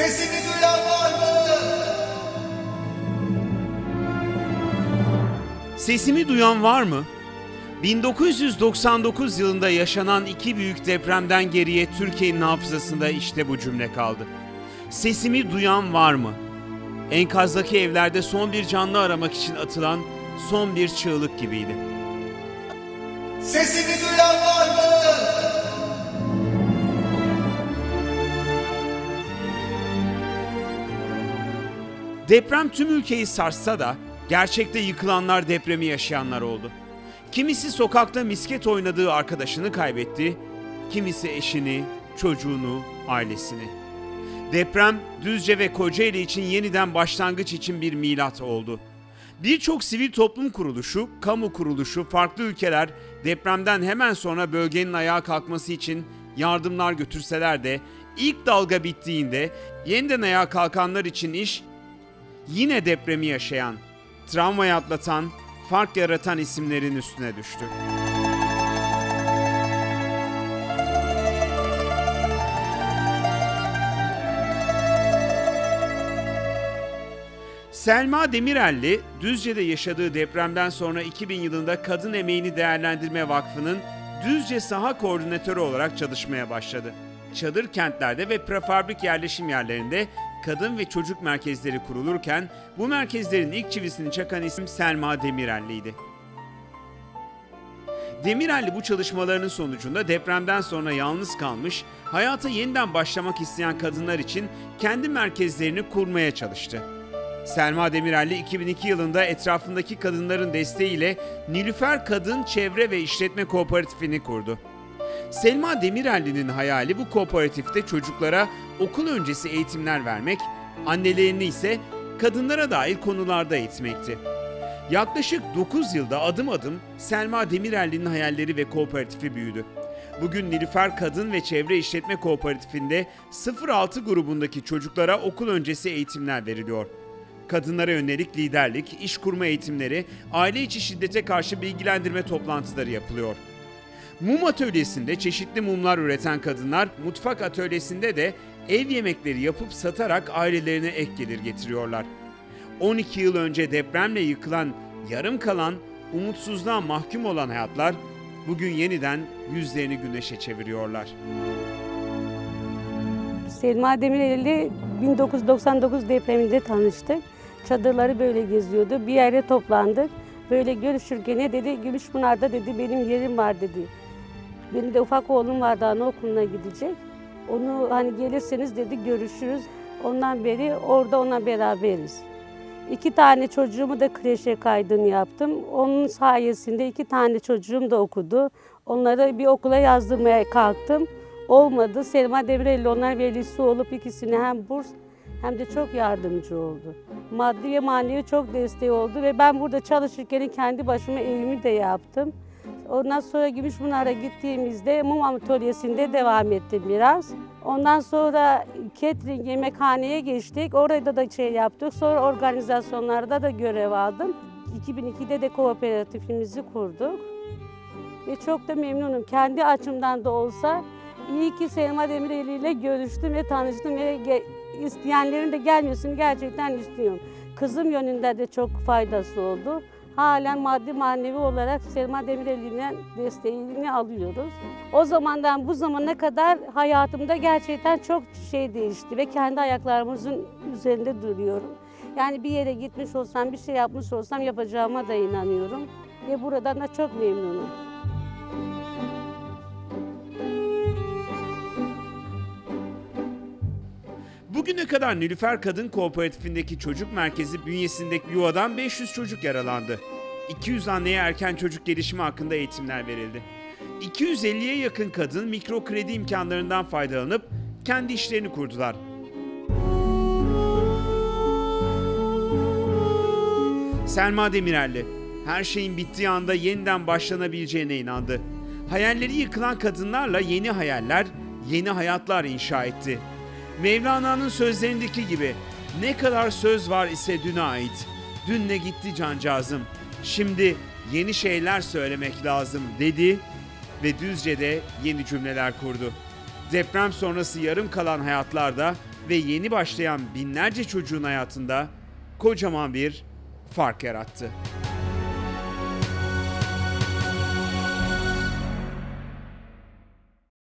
Sesimi duyan var mı? Sesimi duyan var mı? 1999 yılında yaşanan iki büyük depremden geriye Türkiye'nin hafızasında işte bu cümle kaldı. Sesimi duyan var mı? Enkazdaki evlerde son bir canlı aramak için atılan son bir çığlık gibiydi. Sesimi duyan var Deprem tüm ülkeyi sarssa da gerçekte yıkılanlar depremi yaşayanlar oldu. Kimisi sokakta misket oynadığı arkadaşını kaybetti, kimisi eşini, çocuğunu, ailesini. Deprem Düzce ve Kocaeli için yeniden başlangıç için bir milat oldu. Birçok sivil toplum kuruluşu, kamu kuruluşu, farklı ülkeler depremden hemen sonra bölgenin ayağa kalkması için yardımlar götürseler de ilk dalga bittiğinde yeniden ayağa kalkanlar için iş yine depremi yaşayan, travmayı atlatan, fark yaratan isimlerin üstüne düştü. Selma Demirelli, Düzce'de yaşadığı depremden sonra 2000 yılında Kadın Emeğini Değerlendirme Vakfı'nın Düzce Saha Koordinatörü olarak çalışmaya başladı. Çadır kentlerde ve prefabrik yerleşim yerlerinde kadın ve çocuk merkezleri kurulurken bu merkezlerin ilk çivisini çakan isim Selma Demirelli'ydi. Demirelli bu çalışmalarının sonucunda depremden sonra yalnız kalmış, hayata yeniden başlamak isteyen kadınlar için kendi merkezlerini kurmaya çalıştı. Selma Demirelli 2002 yılında etrafındaki kadınların desteğiyle Nilüfer Kadın Çevre ve İşletme Kooperatifini kurdu. Selma Demirelli'nin hayali bu kooperatifte çocuklara okul öncesi eğitimler vermek, annelerini ise kadınlara dair konularda eğitmekti. Yaklaşık 9 yılda adım adım Selma Demirelli'nin hayalleri ve kooperatifi büyüdü. Bugün Nilüfer Kadın ve Çevre İşletme Kooperatifinde 06 grubundaki çocuklara okul öncesi eğitimler veriliyor. Kadınlara yönelik liderlik, iş kurma eğitimleri, aile içi şiddete karşı bilgilendirme toplantıları yapılıyor. Mum atölyesinde çeşitli mumlar üreten kadınlar, mutfak atölyesinde de ev yemekleri yapıp satarak ailelerine ek gelir getiriyorlar. 12 yıl önce depremle yıkılan, yarım kalan, umutsuzluğa mahkum olan hayatlar bugün yeniden yüzlerini güneşe çeviriyorlar. Selma Demirel'le 1999 depreminde tanıştık. Çadırları böyle geziyordu. Bir yere toplandık. Böyle görüşürken ne dedi? Gümüşpınar'da dedi benim yerim var dedi. Benim de ufak oğlum vardı anaokuluna gidecek. Onu hani gelirseniz dedi görüşürüz. Ondan beri orada ona beraberiz. İki tane çocuğumu da kreşe kaydını yaptım. Onun sayesinde iki tane çocuğum da okudu. Onları bir okula yazdırmaya kalktım. Olmadı. Selma Demirel'le onlar velisi olup ikisine hem burs hem de çok yardımcı oldu. Maddi ve manevi çok desteği oldu ve ben burada çalışırken kendi başıma evimi de yaptım. Ondan sonra Gümüşpınar'a gittiğimizde mum atölyesinde devam ettim biraz. Ondan sonra catering yemekhaneye geçtik. Orada da şey yaptık. Sonra organizasyonlarda da görev aldım. 2002'de de kooperatifimizi kurduk. Ve çok da memnunum. Kendi açımdan da olsa iyi ki Selma Demireli ile görüştüm ve tanıştım ve isteyenlerin de gelmesini gerçekten istiyorum. Kızım yönünde de çok faydası oldu. Halen maddi manevi olarak Selma Demireli'nin desteğini alıyoruz. O zamandan bu zamana kadar hayatımda gerçekten çok şey değişti ve kendi ayaklarımızın üzerinde duruyorum. Yani bir yere gitmiş olsam, bir şey yapmış olsam yapacağıma da inanıyorum. Ve buradan da çok memnunum. Bugüne kadar Nilüfer Kadın Kooperatifindeki çocuk merkezi bünyesindeki yuvadan 500 çocuk yaralandı. 200 anneye erken çocuk gelişimi hakkında eğitimler verildi. 250'ye yakın kadın mikro kredi imkanlarından faydalanıp kendi işlerini kurdular. Selma Demirelli her şeyin bittiği anda yeniden başlanabileceğine inandı. Hayalleri yıkılan kadınlarla yeni hayaller, yeni hayatlar inşa etti. Mevlana'nın sözlerindeki gibi ne kadar söz var ise düne ait. Dün ne gitti cancağızım. Şimdi yeni şeyler söylemek lazım dedi ve Düzce'de yeni cümleler kurdu. Deprem sonrası yarım kalan hayatlarda ve yeni başlayan binlerce çocuğun hayatında kocaman bir fark yarattı.